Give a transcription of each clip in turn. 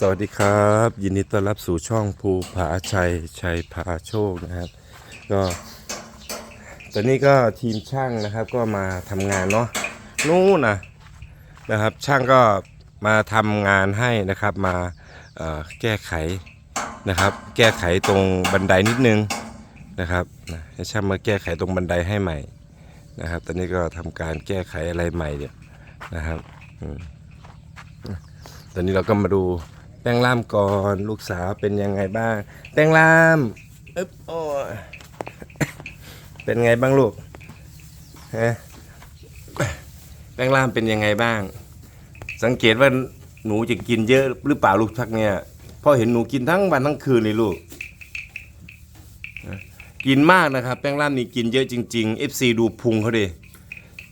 สวัสดีครับ ยินดีต้อนรับสู่ช่องภูผาชัยชัยพาโชคนะครับ ก็ตอนนี้ก็ทีมช่างนะครับก็มาทำงานเนาะนู่นนะนะครับ ช่างก็มาทำงานให้นะครับมาแก้ไขนะครับ แก้ไขตรงบันไดนิดนึงนะครับนะให้ช่างมาแก้ไขตรงบันไดให้ใหม่นะครับ ตอนนี้ก็ทำการแก้ไขอะไรใหม่เนี่ยนะครับตอนนี้เราก็มาดู แป้งล่ามก่อนลูกสาวเป็นยังไงบ้างแป้งล่ามอึ๊บโอ้ยเป็นไงบ้างลูกฮะแป้งล่ามเป็นยังไงบ้าง สังเกตว่าหนูจะกินเยอะหรือเปล่าลูกทักเนี่ยพ่อเห็นหนูกินทั้งวันทั้งคืนเลยลูกกินมากนะครับ แป้งล่ามนี่กินเยอะจริง ๆ FC ดูพุงเขาดิ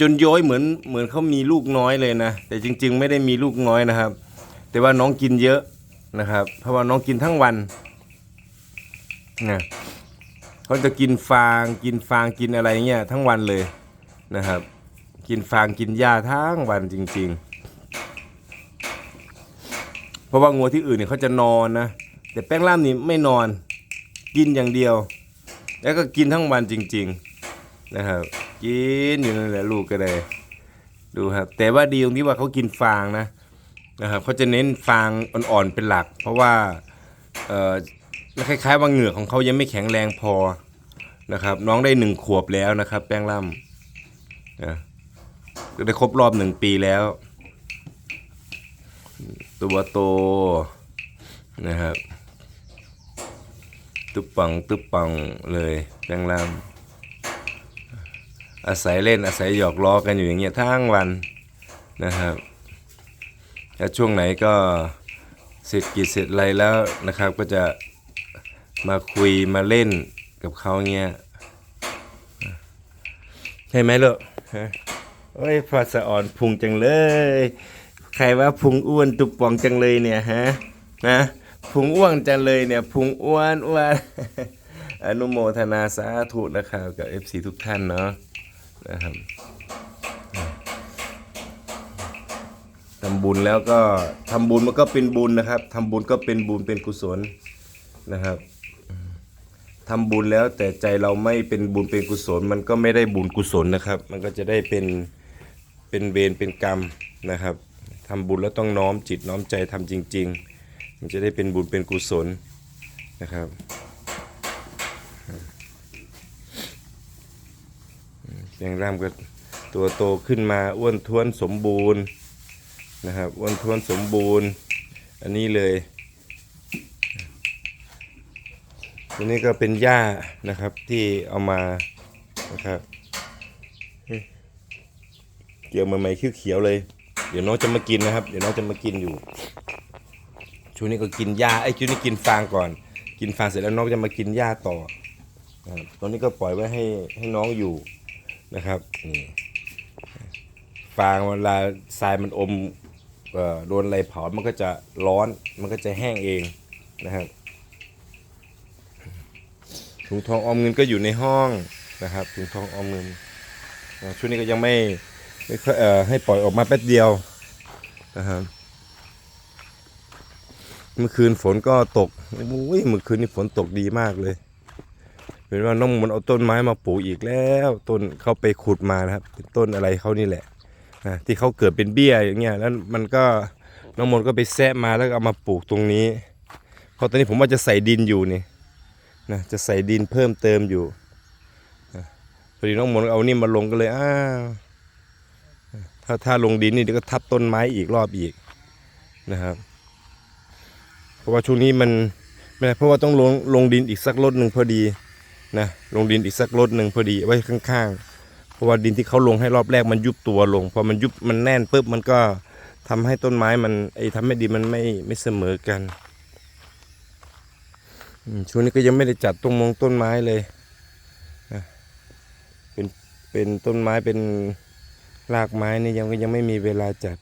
จนย้อยเหมือนเหมือนเขามีลูกน้อยเลยนะ แต่จริง ๆ ไม่ได้มีลูกน้อยนะครับ แต่ว่าน้องกินเยอะ นะครับ เพราะว่าน้องกินทั้งวันนะเขาจะกินฟางกินฟางกินอะไรเงี้ยทั้งวันเลยนะครับ กินฟางกินหญ้าทั้งวันจริง ๆ เพราะว่างัวที่อื่นเนี่ยเขาจะนอนนะแต่แป้งล่ามนี่ไม่นอน กินอย่างเดียว แล้วก็กินทั้งวันจริง ๆนะครับ กินอยู่นั่นแหละลูกก็เลยดูครับ แต่ว่าดีตรงที่ว่าเขากินฟางนะ นะครับเขาจะเน้นฟางอ่อนๆเป็นหลัก เพราะว่าเออคล้ายๆว่าเหงือกของเขายังไม่แข็งแรงพอนะครับ น้องได้หนึ่งขวบแล้วนะครับ แป้งล่ำนะก็ได้ครบรอบหนึ่งปีแล้ว ตัวโตนะครับ ตุ๊บปังตุ๊บปังเลยแป้งล่ำอาศัยเล่นอาศัยหยอกล้อกันอยู่อย่างเงี้ยทั้งวันนะครับ ถ้าช่วงไหนก็เสร็จกิจเสร็จอะไรแล้วนะครับ ก็จะมาคุยมาเล่นกับเขาเงี้ยใช่ไหมลูกฮะโอ้ยพอสะอ่อนพุงจังเลย ใครว่าพุงอ้วนตุบป่องจังเลยเนี่ยฮะนะพุงอ้วนจังเลยเนี่ยพุงอ้วนอ้วนอนุโมทนาสาธุนะครับกับ FC ทุกท่านเนาะนะครับ ทำบุญแล้วก็ทำบุญมันก็เป็นบุญนะครับทำบุญก็เป็นบุญเป็นกุศลนะครับทำบุญแล้วแต่ใจเราไม่เป็นบุญเป็นกุศล มันก็ไม่ได้บุญกุศลนะครับ มันก็จะได้เป็นเป็นเวรเป็นกรรมนะครับทำบุญแล้วต้องน้อมจิตน้อมใจทำจริง ๆ มันจะได้เป็นบุญเป็นกุศลนะครับแยงร่ามก็ตัวโตขึ้นมาอ้วนท้วนสมบูรณ์ นะครับอ้วนท้วนสมบูรณ์ อันนี้เลยตัวนี้ก็เป็นหญ้านะครับที่เอามานะครับเกี่ยวใหม่ๆเขียวๆเลย เดี๋ยวน้องจะมากินนะครับ เดี๋ยวน้องจะมากินอยู่ช่วงนี้ก็กินหญ้าไอ้ช่วงนี้กินฟางก่อน กินฟางเสร็จแล้วน้องจะมากินหญ้าต่อนะครับตอนนี้ก็ปล่อยไว้ให้ให้น้องอยู่นะครับนี่ฟางเวลาทรายมันอม โดนอะไรเผา มันก็จะร้อน มันก็จะแห้งเองนะครับ ถุงทองออมเงินก็อยู่ในห้องนะครับ ถุงทองออมเงินช่วงนี้ก็ยังไม่ไม่ค่อยให้ปล่อยออกมาแป๊บเดียวนะครับเมื่อคืนฝนก็ตกอุ้ยเมื่อคืนนี่ฝนตกดีมากเลยเป็นว่าน้องมันเอาต้นไม้มาปลูกอีกแล้ว ต้นเขาไปขุดมานะครับ เป็นต้นอะไรเขานี่แหละ นะที่เขาเกิดเป็นเบี้ยอย่างเงี้ยแล้วมันก็น้องมนก็ไปแซะมาแล้วเอามาปลูกตรงนี้เพราะตอนนี้ผมว่าจะใส่ดินอยู่นี่นะจะใส่ดินเพิ่มเติมอยู่พอดีน้องมนเอานี่มาลงก็เลยอ้าวถ้าถ้าลงดินนี่เดี๋ยวก็ทับต้นไม้อีกรอบอีกนะครับ เพราะว่าช่วงนี้มันไม่ได้เพราะว่าต้องลงลงดินอีกสักรถหนึ่งพอดีนะลงดินอีกสักรถหนึ่งพอดีไว้ข้างๆ ราะว่าดินที่เขาลงให้รอบแรกมันยุบตัวลง พอมันยุบมันแน่นปุ๊บมันก็ทำให้ต้นไม้มันไอ้ทำให้ดินมันไม่ไม่เสมอกันช่วงนี้ก็ยังไม่ได้จัดต้นมงต้นไม้เลยนะเป็นเป็นต้นไม้เป็นรากไม้นี่ยังก็ยังไม่มีเวลาจัด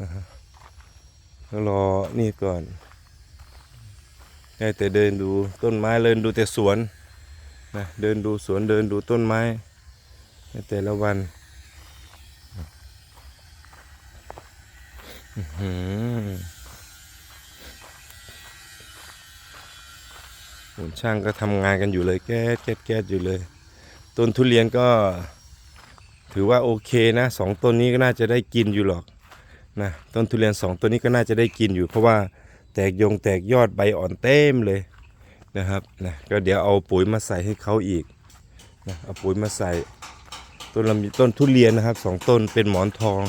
นะฮะรอนี่ก่อนได้แต่เดินดูต้นไม้เดินดูแต่สวนนะเดินดูสวนเดินดูต้นไม้ ในแต่ละวันหืมช่างก็ทำงานกันอยู่เลยแก๊แก๊แก๊อยู่เลย ต้นทุเรียนก็ ถือว่าโอเคนะสองต้นนี้ก็น่าจะได้กินอยู่หรอกนะต้นทุเรียนสองต้นนี้ก็น่าจะได้กินอยู่ เพราะว่าแตกยงแตกยอดใบอ่อนเต็มเลยนะครับนะก็เดี๋ยวเอาปุ๋ยมาใส่ให้เขาอีกนะเอาปุ๋ยมาใส่ ต้นลำต้นทุเรียนนะครับสองต้นเป็นหมอนทอง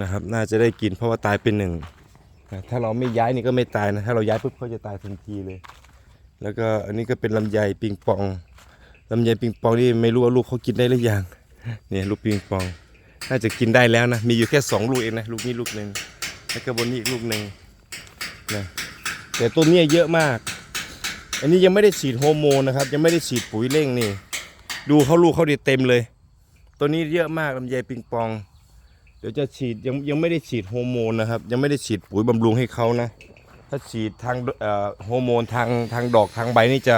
นะครับ น่าจะได้กินเพราะว่าตายเป็นหนึ่งนะถ้าเราไม่ย้ายนี่ก็ไม่ตายนะถ้าเราย้ายปุ๊บเขาจะตายทันทีเลย แล้วก็อันนี้ก็เป็นลำไยปิงปองลำไยปิงปองนี่ไม่รู้ว่าลูกเขากินได้หรือยังเนี่ยลูกปิงปอง น่าจะกินได้แล้วนะมีอยู่แค่สองลูกเองนะลูกนี้ลูกหนึ่งแล้วก็บนนี้อีกลูกหนึ่งนะแต่ต้นเนี้ยเยอะมาก อันนี้ยังไม่ได้ฉีดฮอร์โมนนะครับ ยังไม่ได้ฉีดปุ๋ยเร่งนี่ ดูเขาลูกเขาดีเต็มเลย ตัวนี้เยอะมากลำไยปิงปอง เดี๋ยวจะฉีดยังยังไม่ได้ฉีดฮอร์โมนนะครับ ยังไม่ได้ฉีดปุ๋ยบำรุงให้เขานะ ถ้าฉีดทางเอ่อฮอร์โมนทางทางดอกทางใบนี่จะ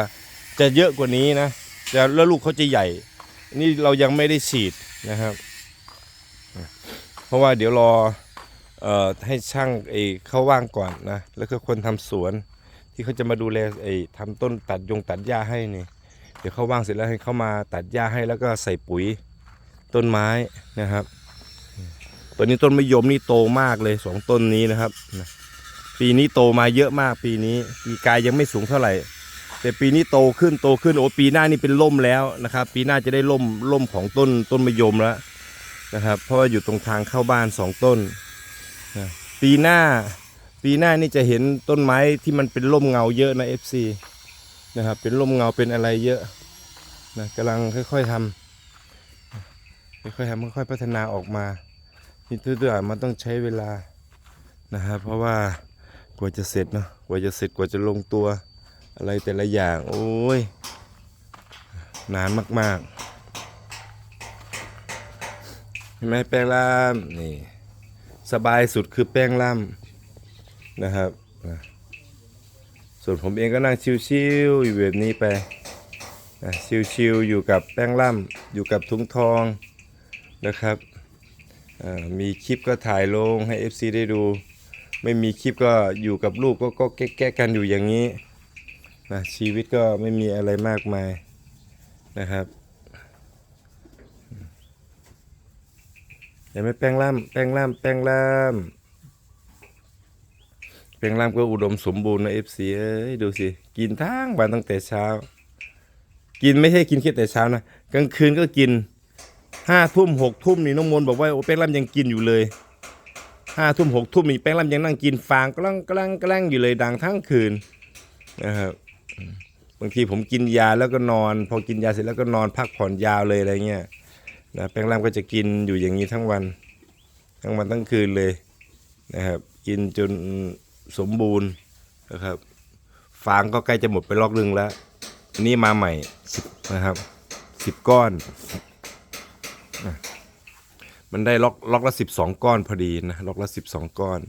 จะเยอะกว่านี้นะจะแล้วลูกเขาจะใหญ่ นี่เรายังไม่ได้ฉีดนะครับ เพราะว่าเดี๋ยวรอเอ่อให้ช่างไอ้เขาว่างก่อนนะ แล้วก็คนทำสวนที่เขาจะมาดูแลไอ้ทำต้นตัดยงตัดหญ้าให้นี่ เดี๋ยวเขาว่างเสร็จแล้วให้เขามาตัดหญ้าให้แล้วก็ใส่ปุ๋ย ต้นไม้นะครับตัวนี้ต้นมะยมนี่โตมากเลยสองต้นนี้นะครับปีนี้โตมาเยอะมากปีนี้ปีกายยังไม่สูงเท่าไหร่ แต่ปีนี้โตขึ้นโตขึ้นโอ้ปีหน้านี่เป็นล่มแล้วนะครับ ปีหน้าจะได้ล่มล่มของต้นต้นมะยมแล้วนะครับ เพราะว่าอยู่ตรงทางเข้าบ้านสองต้นนะปีหน้าปีหน้านี่จะเห็นต้นไม้ที่มันเป็นร่มเงาเยอะนะ FC นะครับเป็นร่มเงาเป็นอะไรเยอะนะกำลังค่อย ๆทำ ค่อยๆทำค่อยๆพัฒนาออกมาที่ทุกอย่างมันต้องใช้เวลานะครับเพราะว่ากว่าจะเสร็จเนาะกว่าจะเสร็จกว่าจะลงตัวอะไรแต่ละอย่าง โอ้ยนานมากๆเห็นไหมแป้งล่ามนี่สบายสุดคือแป้งล่ามนะครับส่วนผมเองก็นั่งชิวๆอยู่แบบนี้ไปชิวๆอยู่กับแป้งล่ำอยู่กับทุงทอง นะครับมีคลิปก็ถ่ายลงให้ FC ได้ดู ไม่มีคลิปก็อยู่กับลูกก็ก็แก้กันอยู่อย่างนี้นะชีวิตก็ไม่มีอะไรมากมายนะครับเห็นไหมแป้งล่ำแป้งล่ำแป้งล่ำเพลงร่ำก็อุดมสมบูรณ์นะเอฟซีเอ้ยดูสิกินทั้งวันตั้งแต่เช้า กินไม่ใช่กินแค่แต่เช้านะกลางคืนก็กิน ห้าทุ่มหกทุ่มนี่น้องมนบอกว่าโอ้แป้งร่ำยังกินอยู่เลยห้าทุ่มหกทุ่มนี่แป้งร่ำยังนั่งกินฟางกลังกลังกลังอยู่เลยดังทั้งคืนนะครับบางทีผมกินยาแล้วก็นอน พอกินยาเสร็จแล้วก็นอนพักผ่อนยาวเลยอะไรเงี้ยนะแป้งร่ำก็จะกินอยู่อย่างนี้ทั้งวัน ทั้งวันทั้งคืนเลยนะครับ กินจนสมบูรณ์นะครับฟางก็ใกล้จะหมดไปล็อกหนึงแล้ว นี่มาใหม่สิบนะครับสิบก้อน มันได้ล็อกล็อกละสิบสองก้อนพอดีนะล็อกละสิบสองก้อน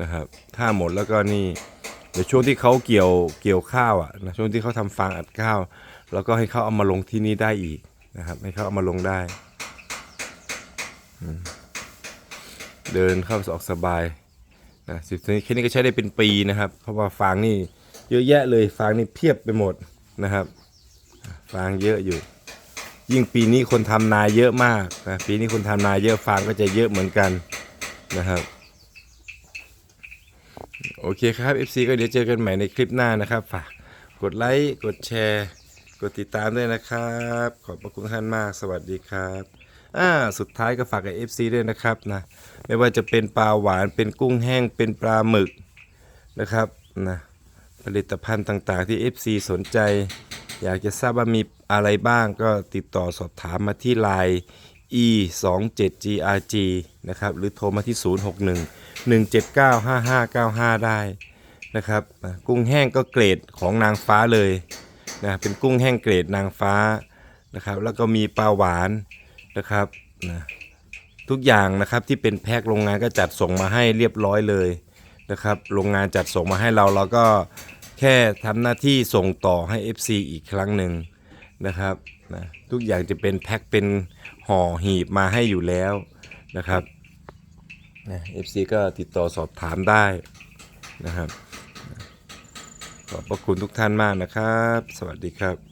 นะครับ ถ้าหมดแล้วก็นี่เดี๋ยวช่วงที่เขาเกี่ยวเกี่ยวข้าวอะนะช่วงที่เขาทำฟางอัดข้าว แล้วก็ให้เขาเอามาลงที่นี่ได้อีกนะครับ ให้เขาเอามาลงได้ เดินเข้าออกสบายนะสิบนิดแค่นี้ก็ใช้ได้เป็นปีนะครับ เพราะว่าฟางนี่เยอะแยะเลยฟางนี่เพียบไปหมดนะครับ ฟางเยอะอยู่ ยิ่งปีนี้คนทำนาเยอะมากนะปีนี้คนทำนาเยอะฟางก็จะเยอะเหมือนกันนะครับโอเคครับ FC ก็เดี๋ยวเจอกันใหม่ในคลิปหน้านะครับ ฝากกดไลค์กดแชร์ กดติดตามด้วยนะครับ ขอบพระคุณท่านมากสวัสดีครับอ่าสุดท้ายก็ฝากกับ FC ด้วยนะครับนะไม่ว่าจะเป็นปลาหวานเป็นกุ้งแห้งเป็นปลาหมึกนะครับนะผลิตภัณฑ์ต่างๆที่ FC สนใจ อยากจะทราบว่ามี อะไรบ้างก็ติดต่อสอบถามมาที่ Line e 2 7 grg นะครับ หรือโทรมาที่ 061 179 5595 ได้นะครับ กุ้งแห้งก็เกรดของนางฟ้าเลยนะเป็นกุ้งแห้งเกรดนางฟ้านะครับ แล้วก็มีปลาหวานนะครับนะทุกอย่างนะครับที่เป็นแพ็คโรงงานก็จัดส่งมาให้เรียบร้อยเลยนะครับ โรงงานจัดส่งมาให้เราเราก็แค่ทำหน้าที่ส่งต่อให้ FC อีกครั้งหนึ่ง นะครับนะทุกอย่างจะเป็นแพ็คเป็นห่อหีบมาให้อยู่แล้วนะครับนะ FC ก็ติดต่อสอบถามได้นะครับ ขอบพระคุณทุกท่านมากนะครับ สวัสดีครับ